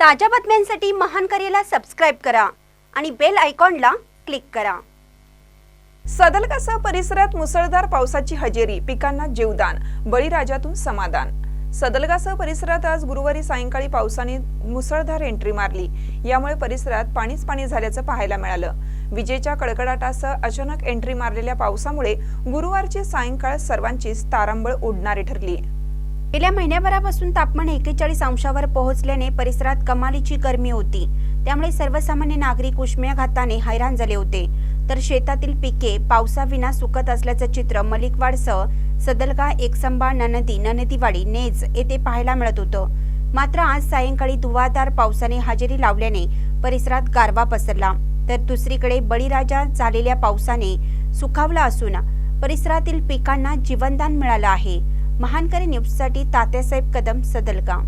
ताज्या बातम्यांसाठी महान करेला सबस्क्राईब करा आणि बेल आयकॉनला क्लिक करा. सदलकासा परिसरात मुसळधार पावसाची हजेरी पिकांना जीवदान बळीराजातून समाधान. सदलगासह परिसरात आज गुरुवारी सायंकाळी पावसाने मुसळधार एंट्री मारली. यामुळे परिसरात पाणीच पाणी झाल्याचं पाहायला मिळालं. विजेच्या कडकडाटासह अचानक एंट्री मारलेल्या पावसामुळे गुरुवारची सायंकाळ सर्वांचीच तारांबळ उडणारी ठरली. गेल्या महिन्याभरापासून तापमान एकेचाळीस अंशावर पोहोचल्याने परिसरात कमालीची गरमी होती. त्यामुळे सर्वसामान्य नागरिक उष्म्याघाताने हैराण झाले होते. तर शेतातील पिके पावसाविना सुकत असल्याचं चित्र मलिकवाडसह सदलगा एकसंबा ननदी ननदीवाडी नेज येथे पाहायला मिळत होतं. मात्र आज सायंकाळी धुवाधार पावसाने हजेरी लावल्याने परिसरात गारवा पसरला. तर दुसरीकडे बळीराजा झालेल्या पावसाने सुखावला असून परिसरातील पिकांना जीवनदान मिळालं आहे. महानकरी न्यूजसाठी तात्यासाहेब कदम सदलगाव.